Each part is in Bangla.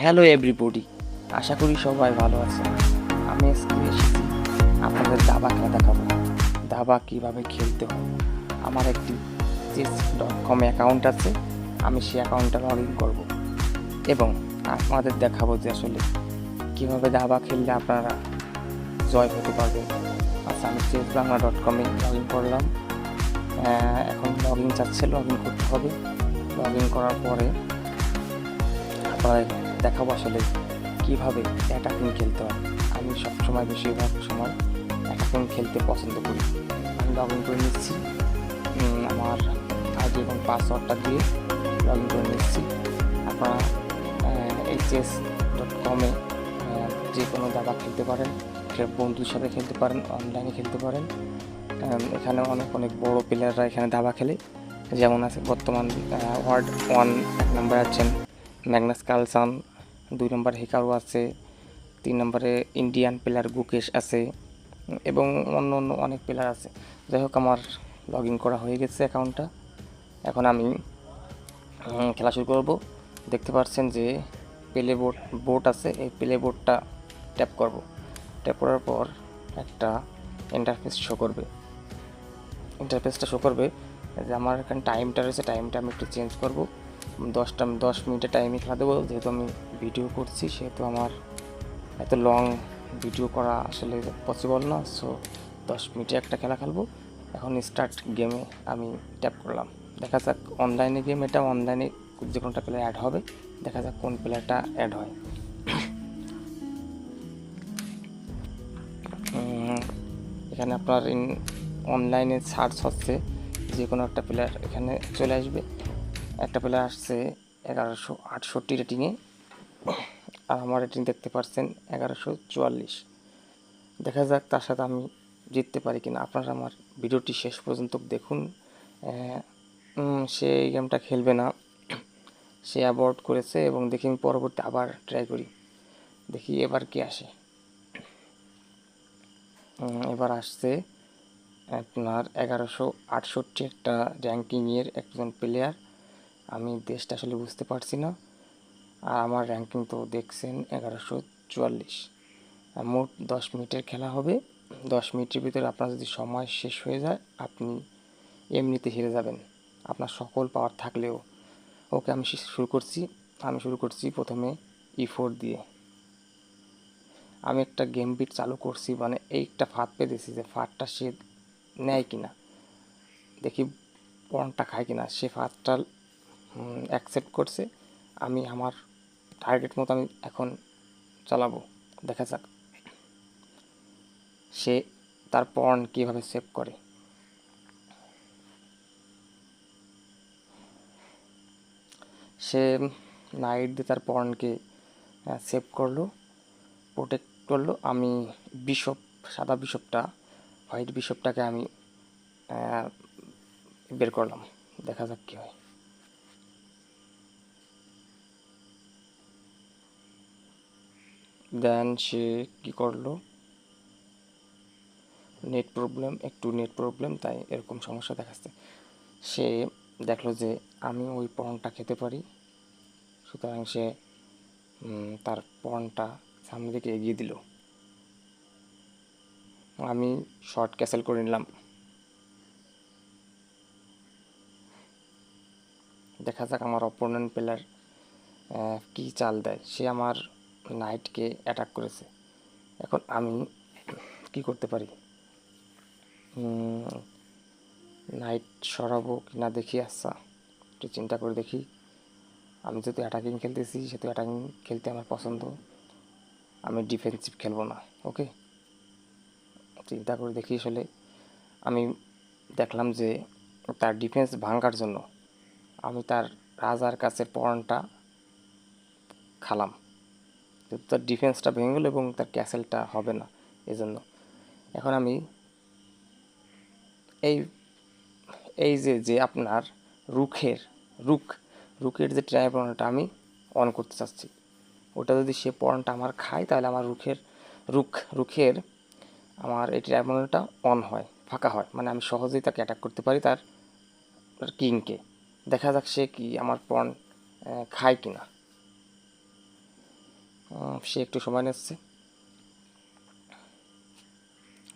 হ্যালো এভরিবডি আশা করি সবাই ভালো আছে আমি আজকে এসেছি আপনাদের দাবা খেলা দেখাবো। দাবা কীভাবে খেলতে হয়। আমার একটি চেস ডট কম অ্যাকাউন্ট আছে। আমি সেই অ্যাকাউন্টটা লগ ইন করব। এবং আপনাদের দেখাবো যে আসলে কীভাবে দাবা খেললে আপনারা জয় হতে পারবেন। আচ্ছা আমি চেস বাংলা ডট কমে লগ ইন করলাম এখন লগ ইন চাচ্ছে লগ ইন করতে হবে। লগ ইন করার পরে আপনাদের দেখাবো আসলে কীভাবে অ্যাটাকিং খেলতে হয়। আমি সবসময় বেশিরভাগ সময় অ্যাটাকিং খেলতে পছন্দ করি। আমি লগ ইন করে নিচ্ছি। আমার আইডি এবং পাসওয়ার্ডটা দিয়ে লগ ইন করে নিচ্ছি। আপনারা এইচএস ডট কমে যে কোনো দাবা খেলতে পারেন বন্ধুর সাথে খেলতে পারেন অনলাইনে খেলতে পারেন। এখানে অনেক অনেক বড় প্লেয়াররা এখানে দাবা খেলে। যেমন আছে বর্তমান ওয়ার্ড ওয়ান এক নম্বরে আছেন। ম্যাগনাস কালসান দুই নম্বর হিকারু আছে, তিন নম্বরে ইন্ডিয়ান প্লেয়ার গুকেশ আছে, এবং অন্য অন্য অনেক প্লেয়ার আছে। যাই হোক, আমার লগ ইন করা হয়ে গেছে অ্যাকাউন্টটা এখন আমি খেলা শুরু করব। দেখতে পাচ্ছেন যে প্লে বোর্ড বোর্ড আছে, এই প্লে বোর্ডটা ট্যাপ করব। ট্যাপ করার পর একটা ইন্টারফেস শো করবে। ইন্টারফেসটা শো করবে যে আমার এখানে টাইমটা রয়েছে টাইমটা আমি একটু চেঞ্জ করব। দশটা, দশ মিনিটের টাইমে খেলা দেবো যেহেতু আমি ভিডিও করছি, সেহেতু আমার এত লং ভিডিও করা আসলে পসিবল না সো দশ মিনিটে একটা খেলা খেলব। এখন স্টার্ট গেমে আমি ট্যাপ করলাম। দেখা যাক অনলাইনে গেম এটা অনলাইনে যে কোনোটা প্লেয়ার অ্যাড হবে, দেখা যাক কোন প্লেয়ারটা অ্যাড হয়। এখানে আপনার অনলাইনে সার্চ হচ্ছে, যে কোনো একটা প্লেয়ার এখানে চলে আসবে। একটা প্লেয়ার আসছে এগারোশো আটষট্টি রেটিংয়ে আর আমার রেটিং দেখতে পাচ্ছেন এগারোশো চুয়াল্লিশ। দেখা যাক তার সাথে আমি জিততে পারি কিনা। আপনারা আমার ভিডিওটি শেষ পর্যন্ত দেখুন। সে এই গেমটা খেলবে না। সে অ্যাবর্ড করেছে এবং দেখি আমি পরবর্তী আবার ট্রাই করি। দেখি এবার কি আসে। এবার আসছে আপনার এগারোশো আটষট্টি একটা র্যাঙ্কিংয়ের একজন প্লেয়ার আমি দেশটা আসলে বুঝতে পারছি না। আর আমার র্যাঙ্কিং তো দেখছেন এগারোশো চুয়াল্লিশ। মোট দশ মিনিটের খেলা হবে। দশ মিনিটের ভিতরে আপনার যদি সময় শেষ হয়ে যায়, আপনি এমনিতে হেরে যাবেন। আপনার সকল পাওয়ার থাকলেও। ওকে, আমি শুরু করছি। আমি শুরু করছি প্রথমে ই ফোর দিয়ে। আমি একটা গেম বিট চালু করছি মানে এইটা ফাঁদ পেতেছি যে ফাঁদটা সে নেয় কিনা। দেখি পণটা খায় কিনা। সে ফাঁদটা অ্যাকসেপ্ট করছে, আমি আমার টার্গেট মতো আমি এখন চালাবো, দেখা যাক। সে তার পণ কীভাবে সেভ করে। সে নাইট দিয়ে তার পর্নকে সেভ করল প্রোটেক্ট করল। আমি বিশপ সাদা বিশপটা হোয়াইট বিশপটাকে আমি বের করলাম, দেখা যাক কী হয়। দেন সে কী করল? নেট প্রবলেম একটু নেট প্রবলেম তাই এরকম সমস্যা দেখাচ্ছে। সে দেখল যে আমি ওই পর্নটা খেতে পারি। সুতরাং সে তার পর্নটা সামনের দিকে এগিয়ে দিল। আমি শর্ট ক্যাসেল করে নিলাম। দেখা যাক আমার অপোনেন্ট প্লেয়ার কী চাল দেয়। সে আমার নাইটকে অ্যাটাক করেছে। এখন আমি কি করতে পারি? নাইট সরাবো কি না দেখি আচ্ছা একটু চিন্তা করে দেখি। আমি যেহেতু অ্যাটাকিং খেলতেছি, সেহেতু অ্যাটাকিং খেলতে আমার পছন্দ। আমি ডিফেন্সিভ খেলব না ওকে চিন্তা করে দেখি আসলে। আমি দেখলাম যে তার ডিফেন্স ভাঙার জন্য আমি তার রাজার কাছের পয়েন্টটা খালাম। তার ডিফেন্সটা ভেঙে গেল এবং তার ক্যাসেলটা হবে না এজন্য। এখন আমি এই এই যে যে আপনার রুখের, রুখ, রুখের যে ট্রাইবনটা আমি অন করতে চাচ্ছি, ওটা যদি সে পয়েন্টটা আমার খায়, তাহলে আমার রুখের, রুখ, রুখের আমার এই ট্রাইবনটা অন হয়, ফাঁকা হয়। মানে আমি সহজেই তাকে অ্যাটাক করতে পারি তার কিংকে দেখা যাক সে কি আমার পণ খায় কিনা। সে একটু সময় নিচ্ছে।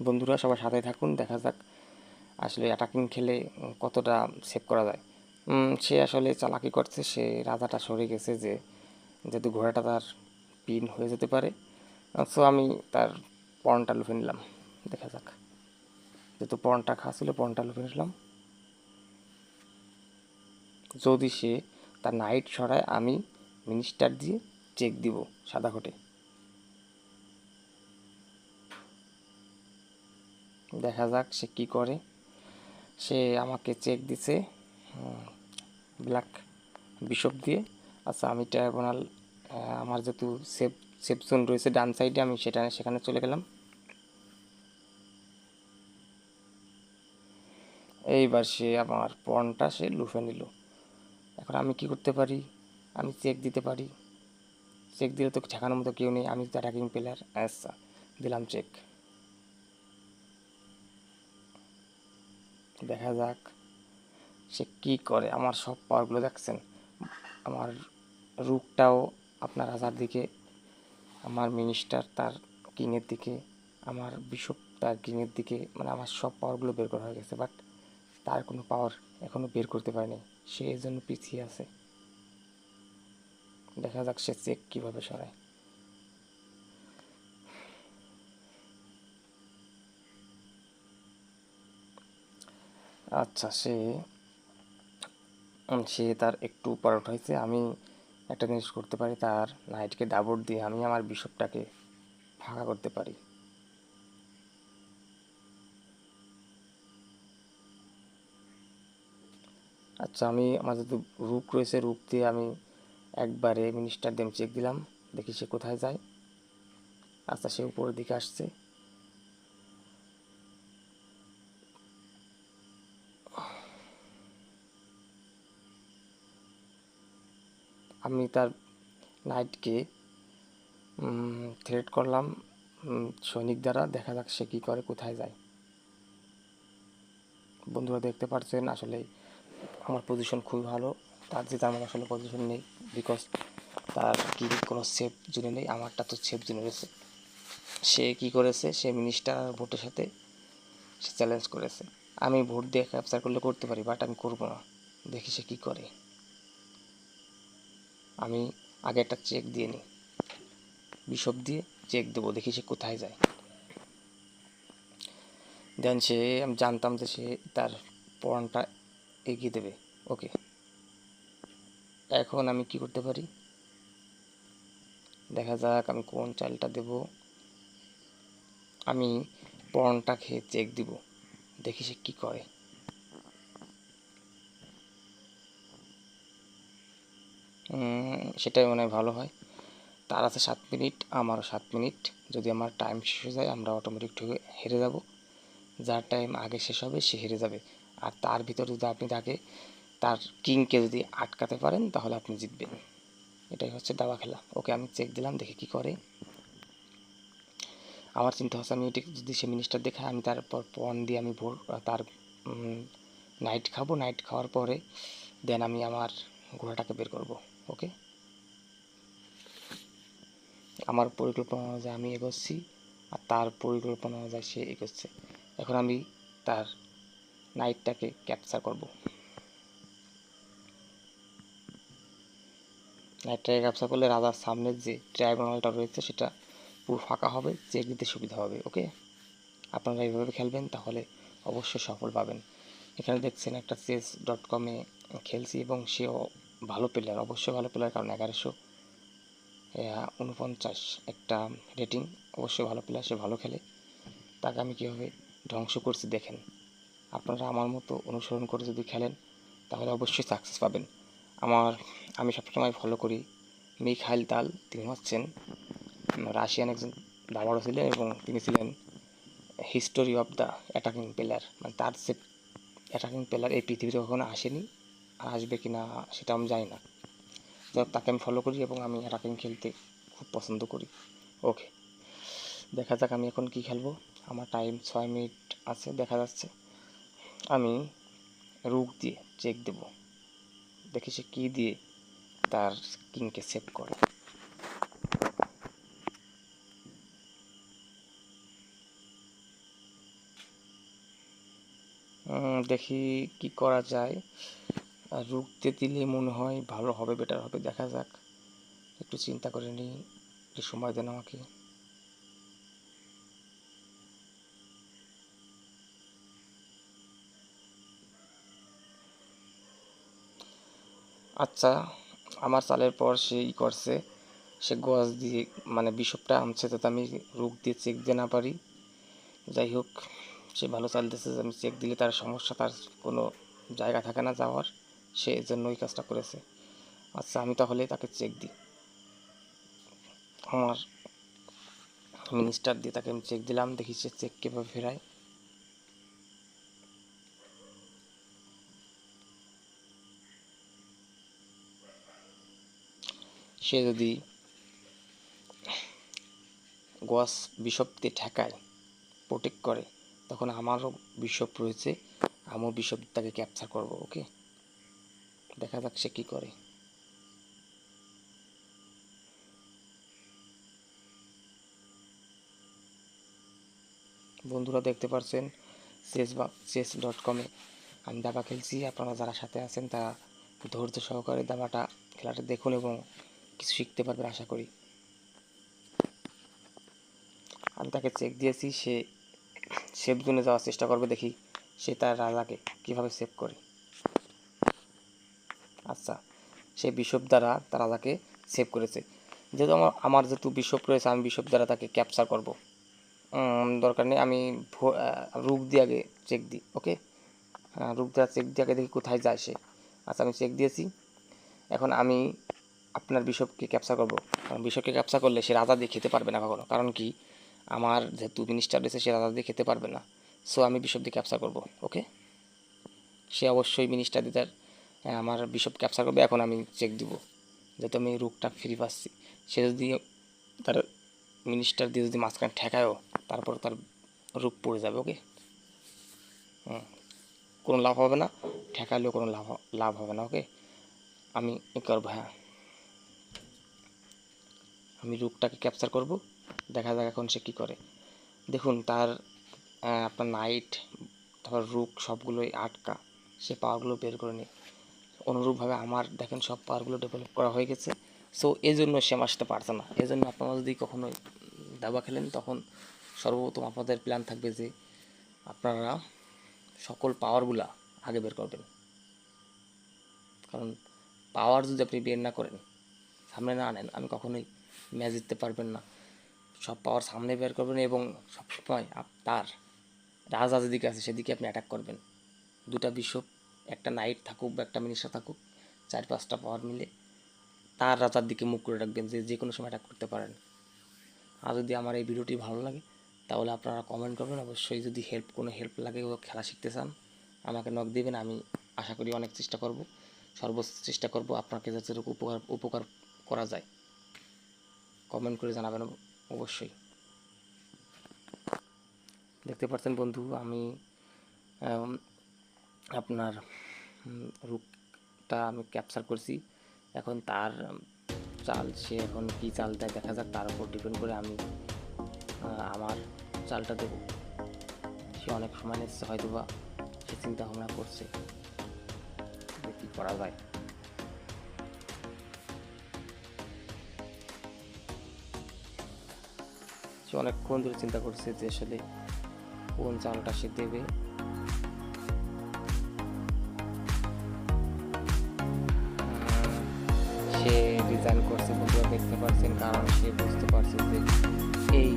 বন্ধুরা সবার সাথে থাকুন, দেখা যাক আসলে অ্যাটাকিং খেলে কতটা সেভ করা যায়। সে আসলে চালাকি করছে, সে রাজাটা সরে গেছে যে, যেহেতু ঘোড়াটা তার পিন হয়ে যেতে পারে। সো আমি তার পণটা লুফে নিলাম, দেখা যাক। যেহেতু পণটা খাওয়া ছিল, পণটা লুফে নিলাম। যদি সে তার নাইট সরায়, আমি মিনিস্টার দিয়ে চেক দিব সাদা কোটে দেখা যাক সে কি করে। সে আমাকে চেক দিছে ব্ল্যাক বিশপ দিয়ে। আচ্ছা আমি ট্রাইব্যুনাল আমার যেহেতু সেফ সেফ জোন রয়েছে ডান সাইডে আমি সেটা, সেখানে চলে গেলাম। এইবার সে আমার পণটা সে লুফে নিল। এখন আমি কি করতে পারি? আমি চেক দিতে পারি। চেক দিলে তো ঠেকানোর মতো কেউ নেই। আমি তো অ্যাটাকিং প্লেয়ার আচ্ছা দিলাম চেক দেখা যাক সে কি করে। আমার সব পাওয়ারগুলো দেখছেন। আমার রুকটাও আপনার রাজার দিকে, আমার মিনিস্টার তার কিংয়ের দিকে, আমার বিশপ তার কিংয়ের দিকে মানে আমার সব পাওয়ারগুলো বের করা হয়ে গেছে বাট তার কোনো পাওয়ার এখনও বের করতে পারেনি। সে এই জন্য পিছিয়ে আছে। দেখা যাক সে চেক কীভাবে সরায়। আচ্ছা সে সে তার একটু উপর উঠাইছে আমি একটা জিনিস করতে পারি, তার নাইটকে দাবড় দিয়ে আমি আমার বিশপটাকে ফাঁকা করতে পারি। আচ্ছা আমি আমার যেহেতু রূপ রয়েছে, রূপ দিয়ে আমি একবারে মিনিস্টার দিয়ে চেক দিলাম, দেখি সে কোথায় যায়। আচ্ছা সে উপরের দিকে আসছে। আমি তার নাইটকে থ্রেট করলাম সৈনিক দ্বারা, দেখা যাক সে কী করে, কোথায় যায়। বন্ধুরা দেখতে পাচ্ছেন, আসলে আমার পজিশন খুবই ভালো। তার যে আমার আসলে পজিশন নেই বিকজ তার কি কোনো সেফ জোনে নেই, আমারটা তো সেফ জোনে রয়েছে। সে কি করেছে, সে মিনিস্টার ভোটের সাথে সে চ্যালেঞ্জ করেছে। আমি ভোট দিয়ে ক্যাপচার করলে করতে পারি বাট আমি করব না। দেখি সে কী করে। আমি আগে একটা চেক দিয়ে নিই। বিশপ দিয়ে চেক দেবো, দেখি সে কোথায় যায়। দেন সে, আমি জানতাম যে সে তার পড়ানটা এগিয়ে দেবে। ওকে এখন আমি কি করতে পারি? দেখা যাক আমি কোন চালটা দেব। আমি পড়নটা খেয়ে চেক দিব, দেখি সে কী করে। সেটাই মনে হয় ভালো হয়। তার আছে সাত মিনিট, আমারও সাত মিনিট। যদি আমার টাইম শেষ হয়ে যায়, আমরা অটোমেটিক ঢুকে হেরে যাব। যার টাইম আগে শেষ হবে, সে হেরে যাবে। আর তার ভিতর যদি আপনি তাকে তার কিংকে যদি আটকাতে পারেন, তাহলে আপনি জিতবেন। এটাই হচ্ছে দাবা খেলা। ওকে, আমি চেক দিলাম, দেখে কি করে। আমার চিন্তা হচ্ছে আমি এটি যদি সে মিনিস্টার দেখায়, আমি তারপর পন দিয়ে আমি ভোর তার নাইট খাব। নাইট খাওয়ার পরে দেন আমি আমার ঘোড়াটাকে বের করব। ওকে? আমার পরিকল্পনা অনুযায়ী আমি এগোচ্ছি, আর তার পরিকল্পনা অনুযায়ী সে এগোচ্ছে। এখন আমি তার নাইটটাকে ক্যাপচার করব। নাইটটাকে ক্যাপচার করলে রাজার সামনের যে ট্রাইব্যুনালটা রয়েছে সেটা পুরো ফাঁকা হবে চেক দিতে সুবিধা হবে ওকে আপনারা এইভাবে খেলবেন, তাহলে অবশ্যই সফল পাবেন। এখানে দেখছেন একটা চেস ডট কমে খেলছি এবং সেও ভালো প্লেয়ার অবশ্যই ভালো প্লেয়ার কারণ এগারোশো উনপঞ্চাশ একটা রেটিং অবশ্যই ভালো প্লেয়ার সে ভালো খেলে। তাকে আমি কীভাবে ধ্বংস করছি দেখেন। আপনারা আমার মতো অনুসরণ করে যদি খেলেন, তাহলে অবশ্যই সাকসেস পাবেন। আমার, আমি সবসময় ফলো করি। মিখাইল তাল তিনি হচ্ছেন রাশিয়ান একজন দাবারও ছিলেন এবং তিনি ছিলেন history of the attacking player মানে তার সে অ্যাটাকিং প্লেয়ার এই পৃথিবীতে কখনো আসেনি, আর আসবে কি না সেটা আমি জানি না। যাই তাকে আমি ফলো করি এবং আমি অ্যাটাকিং খেলতে খুব পছন্দ করি। ওকে দেখা যাক আমি এখন কি খেলব। আমার টাইম ছয় মিনিট আছে, দেখা যাচ্ছে। আমি রুক দিয়ে চেক দেব। দেখি সে কী দিয়ে তার স্কিনকে সেভ করে। দেখি কি করা যায়। আর রুখতে দিলে মনে হয় ভালো হবে বেটার হবে, দেখা যাক। একটু চিন্তা করে নিই, একটু সময় দেন আমাকে। আচ্ছা আমার চালের পর সে ই করছে, সে গজ দিয়ে মানে বিশপটা আনছে যাতে আমি রোগ দিয়ে চেক দিয়ে না পারি। যাই হোক, সে ভালো চালতেছে যে আমি চেক দিলে তার সমস্যা, তার কোনো জায়গা থাকে না যাওয়ার, সে এই জন্য ওই কাজটা করেছে। আচ্ছা আমি তাহলে তাকে চেক দিই। আমার মিনিস্টার দিয়ে তাকে আমি চেক দিলাম, দেখি সে চেক কীভাবে ফেরায়। সে যদি গোয়াস বিশপকে ঠেকায় প্রোটেক্ট করে, তখন আমারও বিশপ রয়েছে, আমিও বিশপ তাকে ক্যাপচার করব ওকে দেখা যাক সে কী করে। বন্ধুরা দেখতে পাচ্ছেন চেস বা চেস ডট কমে আমি দাবা খেলছি, আপনারা যারা সাথে আছেন তারা ধৈর্য সহকারে দাবাটা খেলাটা দেখুন এবং কিছু শিখতে পারবেন, আশা করি। আমি তাকে চেক দিয়েছি, সে সেফ জোনে যাওয়ার চেষ্টা করবে, দেখি সে তার রাজাকে কীভাবে সেভ করে। আচ্ছা সে বিশপ দ্বারা তার রাজাকে সেভ করেছে। যেহেতু আমার আমার যেহেতু বিশপ রয়েছে, আমি বিশপ দ্বারা তাকে ক্যাপচার করব। দরকার নেই, আমি রুক দিয়ে আগে চেক দিই ওকে রুক দেওয়া চেক দিয়ে আগে দেখি কোথায় যায় সে। আচ্ছা আমি চেক দিয়েছি। এখন আমি আপনার বিশপকে ক্যাপচার করব। কারণ বিশপকে ক্যাপচার করলে সে রাজা দিয়ে খেতে পারবে না কখনো। কারণ কি? আমার যেহেতু মিনিস্টার রয়েছে, সে রাজা দিয়ে খেতে পারবে না। সো আমি বিশপ দিয়ে ক্যাপচার করব ওকে সে অবশ্যই মিনিস্টার দিয়ে তার আমার বিশপ ক্যাপচার করবে। এখন আমি চেক দিব, যেহেতু আমি রুকটা ফ্রি পাচ্ছি। সে যদি তার মিনিস্টার দিয়ে যদি মাঝখানে ঠেকায়ও, তারপর তার রূপ পড়ে যাবে ওকে হুম। কোনো লাভ হবে না। ঠেকালেও কোনো লাভ লাভ হবে না ওকে আমি করব হ্যাঁ। আমি রূপটাকে ক্যাপচার করব, দেখা যাক এখন সে কী করে। দেখুন, তার আপনার নাইট তারপর রুক সবগুলোই আটকা, সে পাওয়ারগুলো বের করে নিই অনুরূপভাবে আমার, দেখেন সব পাওয়ারগুলো ডেভেলপ করা হয়ে গেছে। সো এই জন্য সে আমার পারছে না। এই জন্য আপনারা যদি কখনো দাবা খেলেন, তখন সর্বপ্রথম আপনাদের প্ল্যান থাকবে যে আপনারা সকল পাওয়ারগুলা আগে বের করবেন। কারণ পাওয়ার যদি আপনি বের না করেন, সামনে না আনেন, আমি কখনোই ম্যাচ জিততে পারবেন না। সব পাওয়ার সামনে বের করবেন এবং সবসময় তার রাজা যেদিকে আছে সেদিকে আপনি অ্যাটাক করবেন। দুটা বিশপ একটা নাইট থাকুক বা একটা মিনিস্টার থাকুক, চার পাঁচটা পাওয়ার মিলে তার রাজার দিকে মুখ করে রাখবেন যে যে কোনো সময় অ্যাটাক করতে পারেন। আর যদি আমার এই ভিডিওটি ভালো লাগে, তাহলে আপনারা কমেন্ট করবেন। অবশ্যই যদি হেল্প কোনো হেল্প লাগে ও খেলা শিখতে চান, আমাকে নক দিবেন। আমি আশা করি অনেক চেষ্টা করব। সর্বোচ্চ চেষ্টা করব আপনাকে যাতে উপকার উপকার করা যায়। কমেন্ট করে জানাবেন অবশ্যই। দেখতে পাচ্ছেন বন্ধু, আমি আপনার রূপটা আমি ক্যাপচার করছি। এখন তার চাল, সে এখন কী চাল দেয় দেখা যাক, তার উপর ডিপেন্ড করে আমি আমার চালটা দেবো। সে অনেক সময় নিচ্ছে হয়তো বা সে চিন্তা ভাবনা করছে কী করা যায়। সে অনেকক্ষণ ধরে চিন্তা করছে যে আসলে কোন চালটা সে দেবে। সে ডিজাইন করছে, বন্ধুরা দেখতে পাচ্ছেন, কারণ সে বুঝতে পারছে যে এই